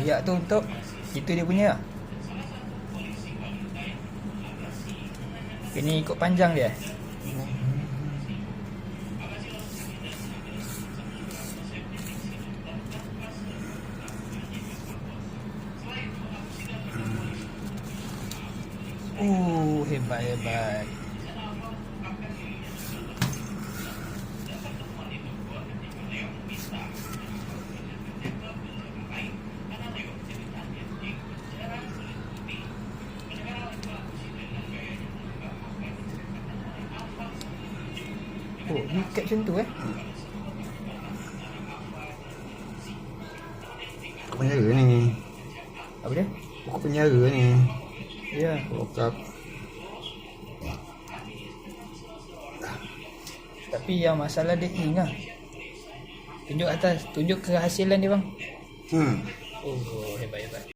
Koyak tu untuk Itu dia punya lah Ini ikut panjang dia Uh, hebat hebat. Oh, ni caption tu eh. Penjara ni. Apa dia? Buku penjara ni. Ya. Bokap. Tapi yang masalah dia ing lah. Tunjuk atas, tunjuk kehasilan dia bang. Hmm. Oh, hebat hebat.